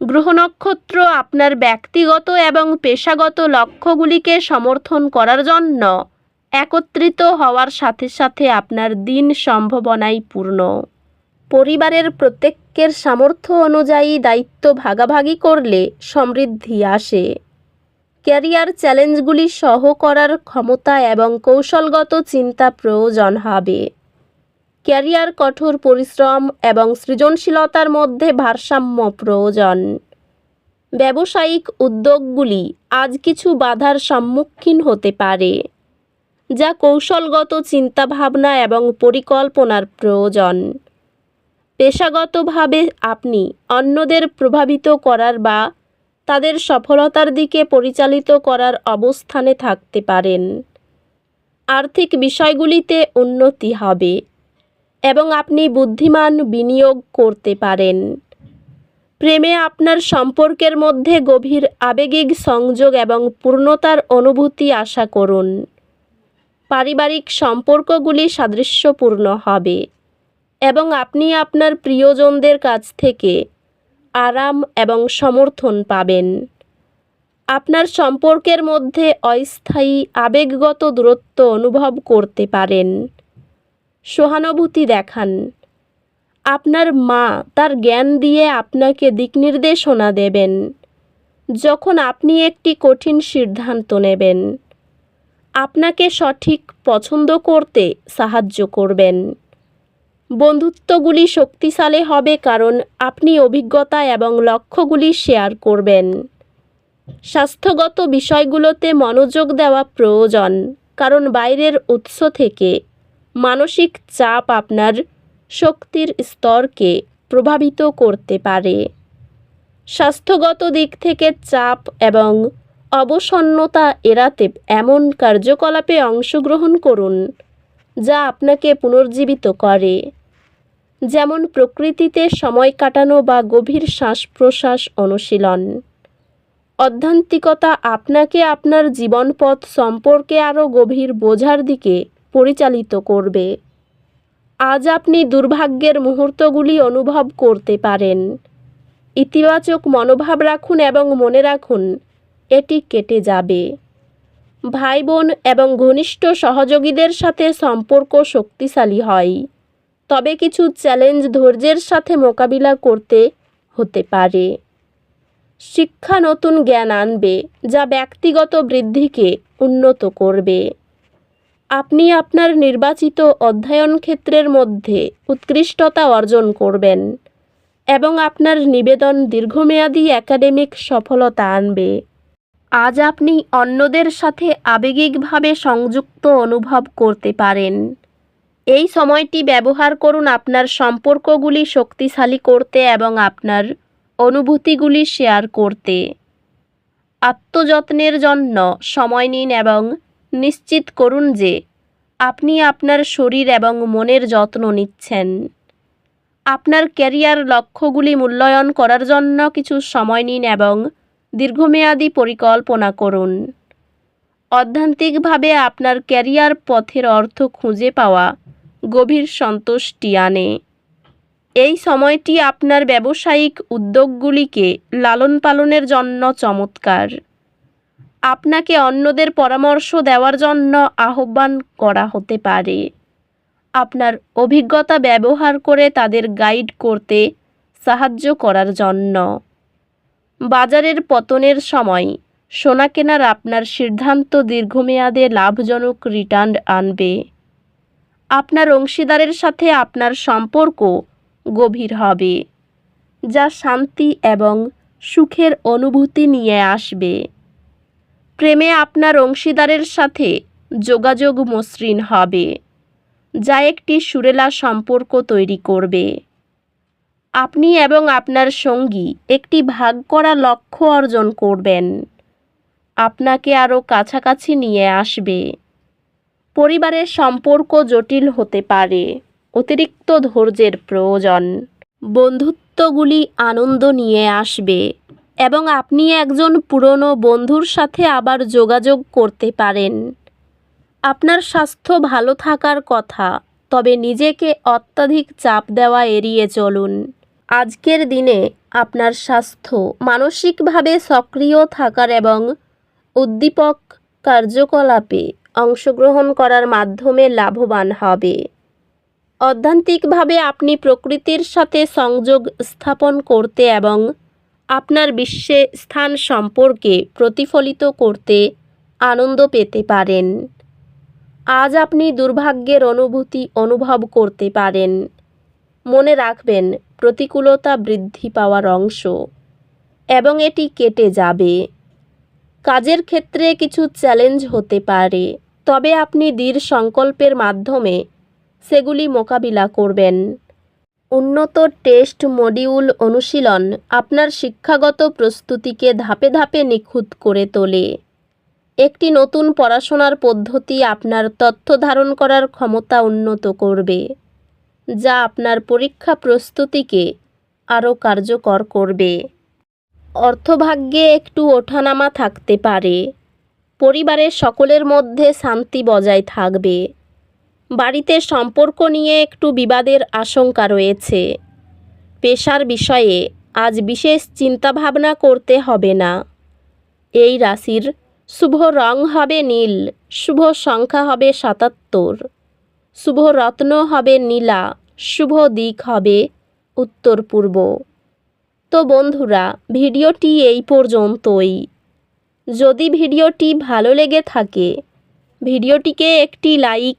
গ্রহ নক্ষত্র আপনার ব্যক্তিগত এবং পেশাগত লক্ষ্যগুলিকে সমর্থন করার জন্য একত্রিত হওয়ার সাথে সাথে আপনার দিন সম্ভাবনাই পূর্ণ। পরিবারের প্রত্যেকের সামর্থ্য অনুযায়ী দায়িত্ব ভাগাভাগি করলে সমৃদ্ধি আসে। ক্যারিয়ার চ্যালেঞ্জগুলি সহ করার ক্ষমতা এবং কৌশলগত চিন্তা প্রয়োজন হবে। ক্যারিয়ার, কঠোর পরিশ্রম এবং সৃজনশীলতার মধ্যে ভারসাম্য প্রয়োজন। ব্যবসায়িক উদ্যোগগুলি আজ কিছু বাধার সম্মুখীন হতে পারে, যা কৌশলগত চিন্তাভাবনা এবং পরিকল্পনার প্রয়োজন। পেশাগতভাবে আপনি অন্যদের প্রভাবিত করার বা তাদের সফলতার দিকে পরিচালিত করার অবস্থানে থাকতে পারেন। আর্থিক বিষয়গুলিতে উন্নতি হবে। এবং আপনি বুদ্ধিমান বিনিয়োগ করতে পারেন। প্রেমে আপনার সম্পর্কের মধ্যে গভীর আবেগিক সংযোগ এবং পূর্ণতার অনুভূতি আশা করুন। পারিবারিক সম্পর্কগুলি সাদৃশ্যপূর্ণ হবে এবং আপনি আপনার প্রিয়জনদের কাছ থেকে আরাম এবং সমর্থন পাবেন। আপনার সম্পর্কের মধ্যে অস্থায়ী, আবেগগত দূরত্ব অনুভব করতে পারেন। সহানুভূতি দেখান। আপনার মা তার জ্ঞান দিয়ে আপনাকে দিকনির্দেশনা দেবেন। যখন আপনি একটি কঠিন সিদ্ধান্ত নেবেন, আপনাকে সঠিক পছন্দ করতে সাহায্য করবেন। বন্ধুত্বগুলি শক্তিশালী হবে কারণ আপনি অভিজ্ঞতা এবং লক্ষ্যগুলি শেয়ার করবেন। স্বাস্থ্যগত বিষয়গুলোতে মনোযোগ দেওয়া প্রয়োজন, কারণ বাইরের উৎস থেকে মানসিক চাপ আপনার শক্তির স্তরকে প্রভাবিত করতে পারে। স্বাস্থ্যগত দিক থেকে চাপ এবং অবসন্নতা এড়াতে এমন কার্যকলাপে অংশগ্রহণ করুন, যা আপনাকে পুনর্জীবিত করে। যেমন প্রকৃতিতে সময় কাটানো বা গভীর শ্বাস প্রশ্বাস অনুশীলন। অধ্যান্তিকতা আপনাকে আপনার জীবনপথ সম্পর্কে আরও গভীর বোঝার দিকে পরিচালিত করবে। আজ আপনি দুর্ভাগ্যের মুহূর্তগুলি অনুভব করতে পারেন। ইতিবাচক মনোভাব রাখুন এবং মনে রাখুন, এটি কেটে যাবে। ভাই বোন এবং ঘনিষ্ঠ সহযোগীদের সাথে সম্পর্ক শক্তিশালী হয়। তবে কিছু চ্যালেঞ্জ ধৈর্যের সাথে মোকাবিলা করতে হতে পারে। শিক্ষা নতুন জ্ঞান আনবে, যা ব্যক্তিগত বৃদ্ধিকে উন্নত করবে। আপনি আপনার নির্বাচিত অধ্যয়ন ক্ষেত্রের মধ্যে উৎকৃষ্টতা অর্জন করবেন এবং আপনার নিবেদন দীর্ঘমেয়াদী একাডেমিক সফলতা আনবে। আজ আপনি অন্যদের সাথে আবেগিকভাবে সংযুক্ত অনুভব করতে পারেন। এই সময়টি ব্যবহার করুন আপনার সম্পর্কগুলি শক্তিশালী করতে এবং আপনার অনুভূতিগুলি শেয়ার করতে। আত্মযত্নের জন্য সময় নিন এবং নিশ্চিত করুন যে আপনি আপনার শরীর এবং মনের যত্ন নিচ্ছেন। আপনার ক্যারিয়ার লক্ষ্যগুলি মূল্যায়ন করার জন্য কিছু সময় নিন এবং দীর্ঘমেয়াদী পরিকল্পনা করুন। অধ্যান্তিকভাবে আপনার ক্যারিয়ার পথের অর্থ খুঁজে পাওয়া গভীর সন্তুষ্টি আনে। এই সময়টি আপনার ব্যবসায়িক উদ্যোগগুলিকে লালন পালনের জন্য চমৎকার। আপনাকে অন্যদের পরামর্শ দেওয়ার জন্য আহ্বান করা হতে পারে। আপনার অভিজ্ঞতা ব্যবহার করে তাদের গাইড করতে সাহায্য করার জন্য। বাজারের পতনের সময় সোনা কেনার আপনার সিদ্ধান্ত দীর্ঘমেয়াদে লাভজনক রিটার্ন আনবে। আপনার অংশীদারের সাথে আপনার সম্পর্ক গভীর হবে, যা শান্তি এবং সুখের অনুভূতি নিয়ে আসবে। প্রেমে আপনার অংশীদারের সাথে যোগাযোগ মসৃণ হবে, যা একটি সুরেলা সম্পর্ক তৈরি করবে। আপনি এবং আপনার সঙ্গী একটি ভাগ করা লক্ষ্য অর্জন করবেন। আপনাকে আরও কাছাকাছি নিয়ে আসবে। পরিবারের সম্পর্ক জটিল হতে পারে, অতিরিক্ত ধৈর্যের প্রয়োজন। বন্ধুত্বগুলি আনন্দ নিয়ে আসবে। এবং আপনি একজন পুরনো বন্ধুর সাথে আবার যোগাযোগ করতে পারেন। আপনার স্বাস্থ্য ভালো থাকার কথা, তবে নিজেকে অত্যাধিক চাপ দেওয়া এড়িয়ে চলুন। আজকের দিনে আপনার স্বাস্থ্য মানসিকভাবে সক্রিয় থাকার এবং উদ্দীপক কার্যকলাপে অংশগ্রহণ করার মাধ্যমে লাভবান হবে। অধ্যান্তিকভাবে আপনি প্রকৃতির সাথে সংযোগ স্থাপন করতে এবং আপনার বিশ্বে স্থান সম্পর্কে প্রতিফলিত করতে আনন্দ পেতে পারেন। আজ আপনি দুর্ভাগ্যের অনুভূতি অনুভব করতে পারেন। মনে রাখবেন, প্রতিকূলতা বৃদ্ধি পাওয়ার অংশ এবং এটি কেটে যাবে। কাজের ক্ষেত্রে কিছু চ্যালেঞ্জ হতে পারে, তবে আপনি দৃঢ় সংকল্পের মাধ্যমে সেগুলি মোকাবিলা করবেন। উন্নত টেস্ট মডিউল অনুশীলন আপনার শিক্ষাগত প্রস্তুতিকে ধাপে ধাপে নিখুঁত করে তোলে। একটি নতুন পড়াশোনার পদ্ধতি আপনার তথ্য ধারণ করার ক্ষমতা উন্নত করবে, যা আপনার পরীক্ষা প্রস্তুতিকে আরও কার্যকর করবে। অর্থভাগ্যে একটু ওঠানামা থাকতে পারে, পরিবারের সকলের মধ্যে শান্তি বজায় থাকবে। বাড়িতে সম্পর্ক নিয়ে একটু বিবাদের আশঙ্কা রয়েছে। পেশার বিষয়ে আজ বিশেষ চিন্তাভাবনা করতে হবে না। এই রাশির শুভ রং হবে নীল, শুভ সংখ্যা হবে সাতাত্তর, শুভ রত্ন হবে নীলা, শুভ দিক হবে উত্তর পূর্ব। তো বন্ধুরা, ভিডিওটি এই পর্যন্তই। যদি ভিডিওটি ভালো লেগে থাকে, ভিডিওটিকে একটি লাইক